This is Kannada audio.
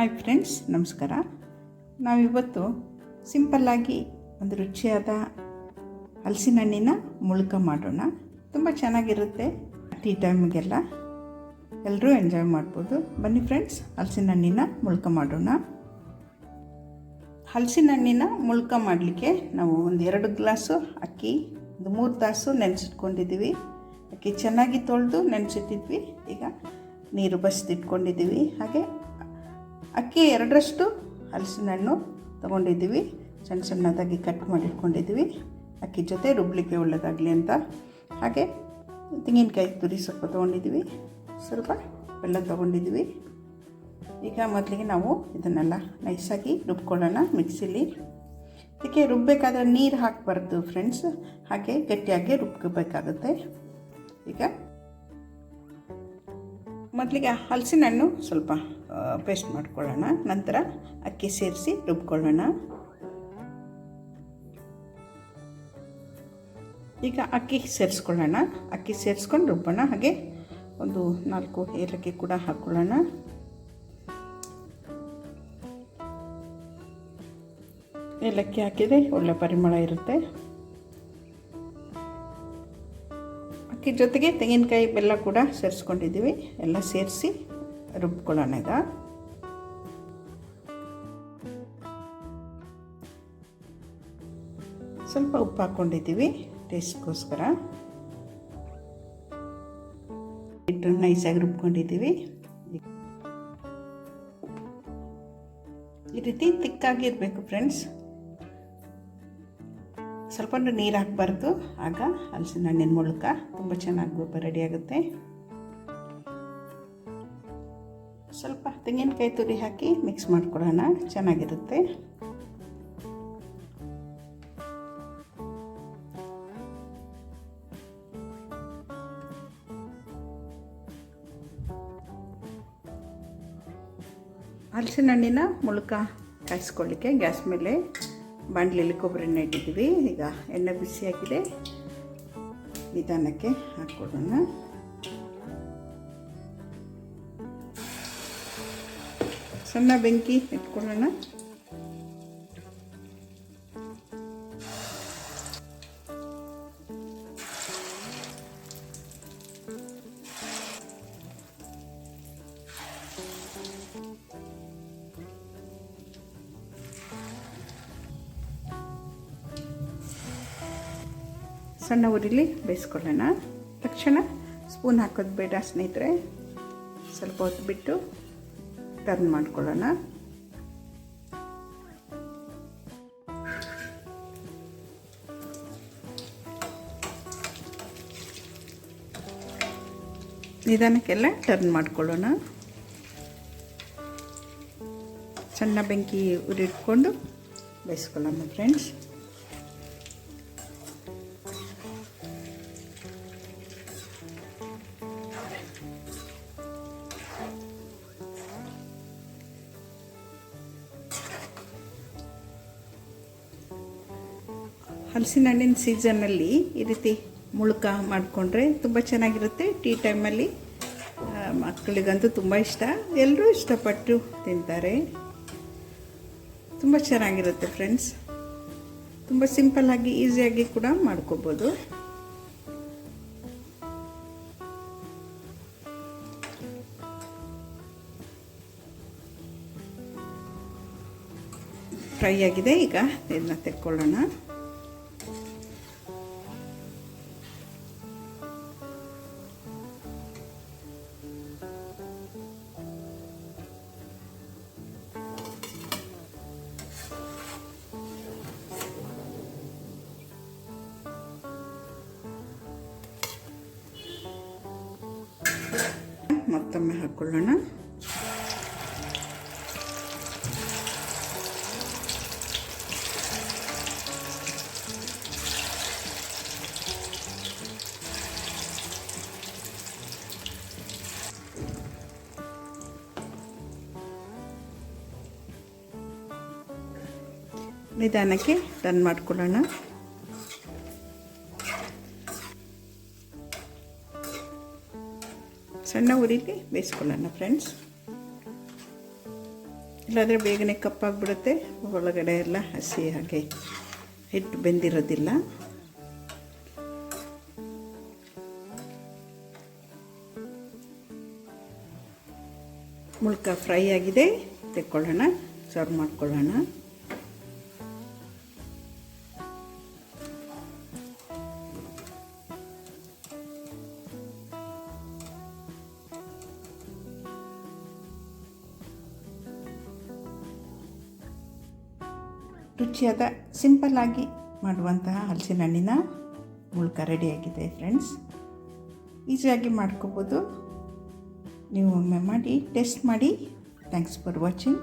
ಹಾಯ್ ಫ್ರೆಂಡ್ಸ್ ನಮಸ್ಕಾರ. ನಾವಿವತ್ತು ಸಿಂಪಲ್ಲಾಗಿ ಒಂದು ರುಚಿಯಾದ ಹಲಸಿನ ಹಣ್ಣಿನ ಮುಳುಕ ಮಾಡೋಣ. ತುಂಬ ಚೆನ್ನಾಗಿರುತ್ತೆ ಟೀ ಟೈಮ್ಗೆಲ್ಲ. ಎಲ್ಲರೂ ಎಂಜಾಯ್ ಮಾಡ್ಬೋದು. ಬನ್ನಿ ಫ್ರೆಂಡ್ಸ್ ಹಲಸಿನ ಹಣ್ಣಿನ ಮುಳುಕ ಮಾಡೋಣ. ಹಲಸಿನ ಹಣ್ಣಿನ ಮುಳುಕ ಮಾಡಲಿಕ್ಕೆ ನಾವು ಒಂದು ಎರಡು ಗ್ಲಾಸು ಅಕ್ಕಿ, ಒಂದು ಮೂರು ತಾಸು ನೆನೆಸಿಟ್ಕೊಂಡಿದ್ದೀವಿ. ಅಕ್ಕಿ ಚೆನ್ನಾಗಿ ತೊಳೆದು ನೆನೆಸಿಟ್ಟಿದ್ವಿ. ಈಗ ನೀರು ಬಸಿದಿಟ್ಕೊಂಡಿದ್ದೀವಿ. ಹಾಗೆ ಅಕ್ಕಿ ಎರಡರಷ್ಟು ಹಲಸಿನ ಹಣ್ಣು ತೊಗೊಂಡಿದ್ದೀವಿ. ಸಣ್ಣ ಸಣ್ಣದಾಗಿ ಕಟ್ ಮಾಡಿಟ್ಕೊಂಡಿದ್ದೀವಿ. ಅಕ್ಕಿ ಜೊತೆ ರುಬ್ಲಿಕ್ಕೆ ಒಳ್ಳೆಯದಾಗಲಿ ಅಂತ. ಹಾಗೆ ತೆಂಗಿನಕಾಯಿ ತುರಿ ಸ್ವಲ್ಪ ತೊಗೊಂಡಿದ್ದೀವಿ. ಸ್ವಲ್ಪ ಬೆಲ್ಲ ತೊಗೊಂಡಿದ್ದೀವಿ. ಈಗ ಮೊದಲಿಗೆ ನಾವು ಇದನ್ನೆಲ್ಲ ನೈಸಾಗಿ ರುಬ್ಕೊಳ್ಳೋಣ ಮಿಕ್ಸಿಲಿ. ಇದಕ್ಕೆ ರುಬ್ಬಬೇಕಾದ್ರೆ ನೀರು ಹಾಕಬಾರ್ದು ಫ್ರೆಂಡ್ಸ್. ಹಾಗೆ ಗಟ್ಟಿಯಾಗಿ ರುಬ್ಕೋಬೇಕಾಗುತ್ತೆ. ಈಗ ಮೊದಲಿಗೆ ಹಲಸಿನ ಹಣ್ಣು ಸ್ವಲ್ಪ ಪೇಸ್ಟ್ ಮಾಡ್ಕೊಳ್ಳೋಣ. ನಂತರ ಅಕ್ಕಿ ಸೇರಿಸಿ ರುಬ್ಕೊಳ್ಳೋಣ. ಈಗ ಅಕ್ಕಿ ಸೇರಿಸ್ಕೊಳ್ಳೋಣ. ಅಕ್ಕಿ ಸೇರಿಸ್ಕೊಂಡು ರುಬ್ಬೋಣ. ಹಾಗೆ ಒಂದು ನಾಲ್ಕು ಏಲಕ್ಕಿ ಕೂಡ ಹಾಕ್ಕೊಳ್ಳೋಣ ಏಲಕ್ಕಿ ಹಾಕಿದರೆ ಒಳ್ಳೆ ಪರಿಮಳ ಇರುತ್ತೆ. ಅಕ್ಕಿ ಜೊತೆಗೆ ತೆಂಗಿನಕಾಯಿ ಬೆಲ್ಲ ಕೂಡ ಸೇರಿಸ್ಕೊಂಡಿದ್ದೀವಿ. ಎಲ್ಲ ಸೇರಿಸಿ ರುಬ್ಕೊಳ್ಳೋಣ ಈಗ. ಸ್ವಲ್ಪ ಉಪ್ಪು ಹಾಕ್ಕೊಂಡಿದ್ದೀವಿ ಟೇಸ್ಟ್ಗೋಸ್ಕರ. ಇಟ್ಟು ನೈಸಾಗಿ ರುಬ್ಕೊಂಡಿದ್ದೀವಿ. ಈ ರೀತಿ ತಿಕ್ಕಾಗಿರಬೇಕು ಫ್ರೆಂಡ್ಸ್. ಸ್ವಲ್ಪ ನೀರು ಹಾಕಬಾರ್ದು. ಆಗ ಹಲಸಿನ ಹಣ್ಣಿನ ಮೂಲಕ ತುಂಬ ಚೆನ್ನಾಗಿ ರೆಡಿಯಾಗುತ್ತೆ ಸ್ವಲ್ಪ ತೆಂಗಿನಕಾಯಿ ತುರಿ ಹಾಕಿ ಮಿಕ್ಸ್ ಮಾಡ್ಕೊಳ್ಳೋಣ ಚೆನ್ನಾಗಿರುತ್ತೆ. ಹಲಸಿನ ಹಣ್ಣಿನ ಮುಳುಕ ಕಾಯಿಸ್ಕೊಳ್ಳಿಕ್ಕೆ ಗ್ಯಾಸ್ ಮೇಲೆ ಬಾಣಲಿಲಿ ಕೊಬ್ಬರಿ ಎಣ್ಣೆ ಇಟ್ಟಿದ್ದೀವಿ. ಈಗ ಎಣ್ಣೆ ಬಿಸಿಯಾಗಿದೆ. ನಿಧಾನಕ್ಕೆ ಹಾಕ್ಕೊಡೋಣ. ಸಣ್ಣ ಬೆಂಕಿ ಇಟ್ಕೊಳ್ಳೋಣ ಸಣ್ಣ ಉರಿಲಿ ಬೇಯಿಸ್ಕೊಳ್ಳೋಣ. ತಕ್ಷಣ ಸ್ಪೂನ್ ಹಾಕೋದು ಬೇಡ ಸ್ನೇಹಿತರೆ. ಸ್ವಲ್ಪ ಹೊತ್ತು ಬಿಟ್ಟು ಟರ್ನ್ ಮಾಡ್ಕೊಳ್ಳೋಣ. ನಿಧಾನಕ್ಕೆಲ್ಲ ಟರ್ನ್ ಮಾಡ್ಕೊಳ್ಳೋಣ. ಸಣ್ಣ ಬೆಂಕಿ ಉರಿಟ್ಕೊಂಡು ಬೇಯಿಸ್ಕೊಳ್ಳೋಣ ಫ್ರೆಂಡ್ಸ್ ಹಲಸಿನ ಹಣ್ಣಿನ ಸೀಸನ್ನಲ್ಲಿ ಈ ರೀತಿ ಮುಳುಕ ಮಾಡಿಕೊಂಡ್ರೆ ತುಂಬ ಚೆನ್ನಾಗಿರುತ್ತೆ. ಟೀ ಟೈಮಲ್ಲಿ ಮಕ್ಕಳಿಗಂತೂ ತುಂಬ ಇಷ್ಟ. ಎಲ್ಲರೂ ಇಷ್ಟಪಟ್ಟು ತಿಂತಾರೆ. ತುಂಬ ಚೆನ್ನಾಗಿರುತ್ತೆ ಫ್ರೆಂಡ್ಸ್. ತುಂಬ ಸಿಂಪಲ್ಲಾಗಿ ಈಸಿಯಾಗಿ ಕೂಡ ಮಾಡ್ಕೋಬೋದು. ಫ್ರೈ ಆಗಿದೆ. ಈಗ ಇದನ್ನ ತೆಕ್ಕೊಳ್ಳೋಣ. ಮತ್ತೊಮ್ಮೆ ಹಾಕ್ಕೊಳ್ಳೋಣ ನಿಧಾನಕ್ಕೆ ಟರ್ನ್ ಮಾಡ್ಕೊಳ್ಳೋಣ ಸಣ್ಣ ಉರಿಲಿ ಬೇಯಿಸ್ಕೊಳ್ಳೋಣ ಫ್ರೆಂಡ್ಸ್ ಇಲ್ಲಾದರೆ ಬೇಗನೆ ಕಪ್ಪಾಗ್ಬಿಡುತ್ತೆ. ಒಳಗಡೆ ಎಲ್ಲ ಹಸಿ ಹಾಗೆ ಹಿಟ್ಟು ಬೆಂದಿರೋದಿಲ್ಲ. ಮುಳ್ಕ ಫ್ರೈ ಆಗಿದೆ. ತೆಕ್ಕೊಳ್ಳೋಣ, ಸರ್ವ್ ಮಾಡ್ಕೊಳ್ಳೋಣ. ರುಚಿಯಾದ ಸಿಂಪಲ್ಲಾಗಿ ಮಾಡುವಂತಹ ಹಲಸಿನ ಹಣ್ಣಿನ ಮುಳ್ಕ ರೆಡಿಯಾಗಿದೆ ಫ್ರೆಂಡ್ಸ್ ಈಸಿಯಾಗಿ ಮಾಡ್ಕೋಬೋದು. ನೀವು ಒಮ್ಮೆ ಮಾಡಿ ಟೆಸ್ಟ್ ಮಾಡಿ. Thanks for watching